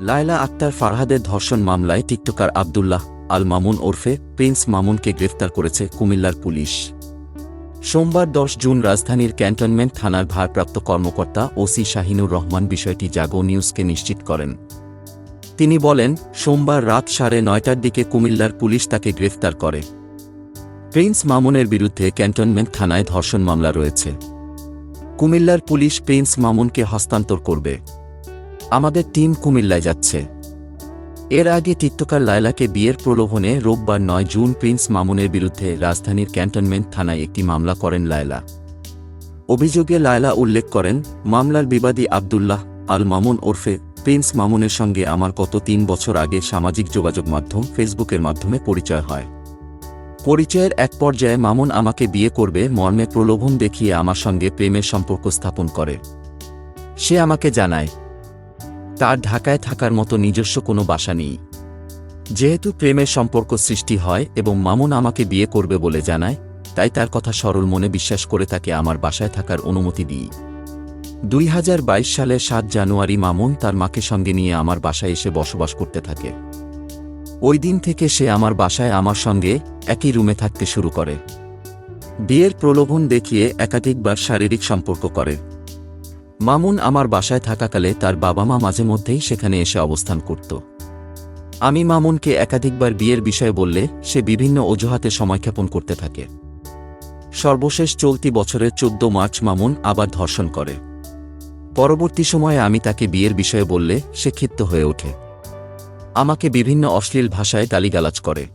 লায়লা আক্তার ফারহাদের ধর্ষণ মামলায় টিকটকার আবদুল্লাহ আল মামুন ওরফে প্রিন্স মামুনকে গ্রেফতার করেছে কুমিল্লার পুলিশ। সোমবার দশ জুন রাজধানীর ক্যান্টনমেন্ট থানার ভারপ্রাপ্ত কর্মকর্তা ওসি শাহিনুর রহমান বিষয়টি জাগো নিউজকে নিশ্চিত করেন। তিনি বলেন, সোমবার রাত সাড়ে নয়টার দিকে কুমিল্লার পুলিশ তাকে গ্রেফতার করে। প্রিন্স মামুনের বিরুদ্ধে ক্যান্টনমেন্ট থানায় ধর্ষণ মামলা রয়েছে। কুমিল্লার পুলিশ প্রিন্স মামুনকে হস্তান্তর করবে। আমাদের টিম কুমিল্লায় যাচ্ছে। এর আগে টিকটকার লায়লাকে বিয়ের প্রলোভনে রোববার নয় জুন প্রিন্স মামুনের বিরুদ্ধে রাজধানীর ক্যান্টনমেন্ট থানায় একটি মামলা করেন লায়লা। অভিযোগে লায়লা উল্লেখ করেন, মামলার বিবাদী আবদুল্লাহ আল মামুন ওরফে প্রিন্স মামুনের সঙ্গে আমার গত তিন বছর আগে সামাজিক যোগাযোগ মাধ্যম ফেসবুকের মাধ্যমে পরিচয় হয়। পরিচয়ের এক পর্যায়ে মামুন আমাকে বিয়ে করবে, মর্মে প্রলোভন দেখিয়ে আমার সঙ্গে প্রেমের সম্পর্ক স্থাপন করে। সে আমাকে জানায় তার ঢাকায় থাকার মতো নিজস্ব কোনো বাসা নেই। যেহেতু প্রেমের সম্পর্ক সৃষ্টি হয় এবং মামুন আমাকে বিয়ে করবে বলে জানায়, তাই তার কথা সরল মনে বিশ্বাস করে তাকে আমার বাসায় থাকার অনুমতি দিই। দুই হাজার বাইশ সালের সাত জানুয়ারি মামুন তার মাকে সঙ্গে নিয়ে আমার বাসায় এসে বসবাস করতে থাকে। ওই দিন থেকে সে আমার বাসায় আমার সঙ্গে একই রুমে থাকতে শুরু করে। বিয়ের প্রলোভন দেখিয়ে একাধিকবার শারীরিক সম্পর্ক করে। মামুন আমার বাসায় থাকাকালে তার বাবা মা মাঝে মধ্যেই সেখানে এসে অবস্থান করত। আমি মামুনকে একাধিকবার বিয়ের বিষয়ে বললে সে বিভিন্ন অজুহাতে সময়ক্ষেপণ করতে থাকে। সর্বশেষ চলতি বছরের চোদ্দ মার্চ মামুন আবার ধর্ষণ করে। পরবর্তী সময়ে আমি তাকে বিয়ের বিষয়ে বললে সে ক্ষিপ্ত হয়ে ওঠে। আমাকে বিভিন্ন অশ্লীল ভাষায় গালিগালাজ করে।